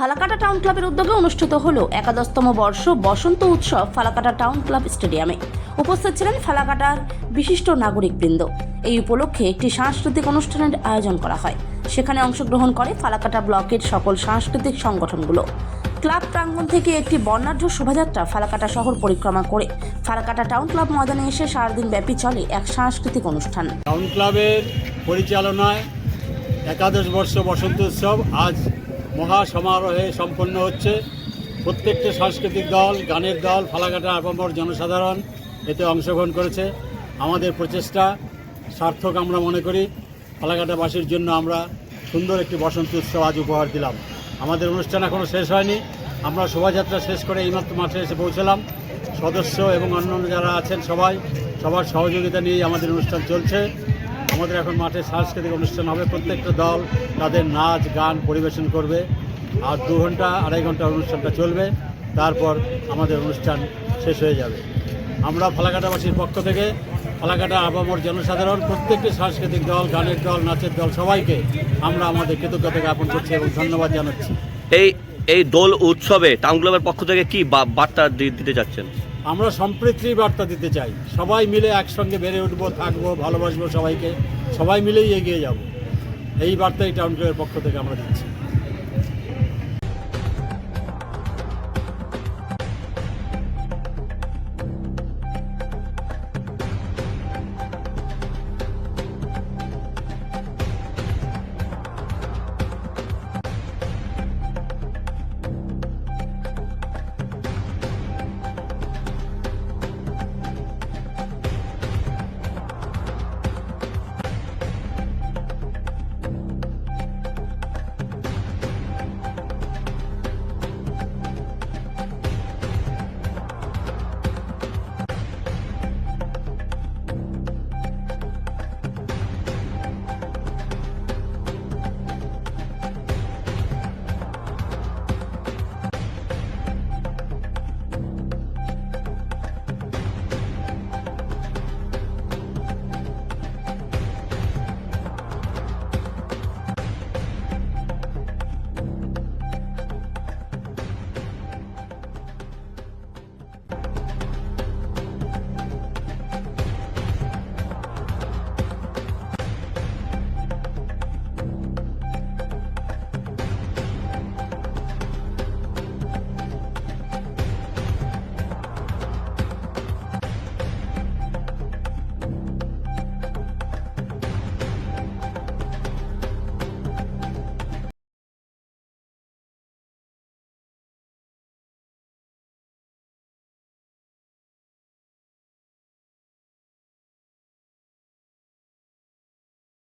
Falakata town ক্লাবের উদ্যোগে অনুষ্ঠিত হলো একাদশতম বর্ষ বসন্ত উৎসব ফালাকাটা টাউন ক্লাব স্টেডিয়ামে। উপস্থিত ছিলেন ফালাকাটার বিশিষ্ট নাগরিকবৃন্দ। এই উপলক্ষে একটি সাংস্কৃতিক অনুষ্ঠানের আয়োজন করা হয়। সেখানে অংশগ্রহণ করে ফালাকাটা ব্লকের সকল সাংস্কৃতিক সংগঠনগুলো। ক্লাব প্রাঙ্গণ থেকে একটি বর্ণাঢ্য শোভাযাত্রা ফালাকাটা শহর পরিক্রমা করে। ফালাকাটা টাউন ক্লাব ময়দানে এসে সারাদিন ব্যাপী চলে এক সাংস্কৃতিক অনুষ্ঠান। টাউন ক্লাবের পরিচালনায় একাদশ বর্ষ বসন্ত উৎসব আজ মহা সমারোহে সম্পন্ন হচ্ছে। প্রত্যেকটা সাংস্কৃতিক দল, গানের দল, ফালাকাটা আপামর জনসাধারণ এতে অংশগ্রহণ করেছে। আমাদের প্রচেষ্টা সার্থক আমরা মনে করি। ফালাকাটাবাসীর জন্য আমরা সুন্দর একটি বসন্ত উৎসব আজ উপহার দিলাম। আমাদের অনুষ্ঠান এখনও শেষ হয়নি। আমরা শোভাযাত্রা শেষ করে এইমাত্র মাঠে এসে পৌঁছলাম। সদস্য এবং অন্যান্য যারা আছেন সবাই, সবার সহযোগিতা নিয়েই আমাদের অনুষ্ঠান চলছে। আমাদের এখন মাঠে সাংস্কৃতিক অনুষ্ঠান হবে। প্রত্যেকটা দল তাদের নাচ, গান পরিবেশন করবে। আর দু ঘণ্টা, আড়াই ঘণ্টা অনুষ্ঠানটা চলবে। তারপর আমাদের অনুষ্ঠান শেষ হয়ে যাবে। আমরা ফালাকাটাবাসীর পক্ষ থেকে ফালাকাটা আবামর জনসাধারণ, প্রত্যেকটি সাংস্কৃতিক দল, গানের দল, নাচের দল, সবাইকে আমরা আমাদের কৃতজ্ঞতা জ্ঞাপন করছি এবং ধন্যবাদ জানাচ্ছি। এই এই দোল উৎসবে টাউন ক্লাবের পক্ষ থেকে কি বার্তা দিতে যাচ্ছেন আমরা সম্প্রীতির বার্তা দিতে চাই। সবাই মিলে একসঙ্গে বেড়ে উঠবো, থাকব, ভালোবাসবো সবাইকে। সবাই মিলেই এগিয়ে যাব। এই বার্তাই টাউন পক্ষ থেকে আমরা দিচ্ছি।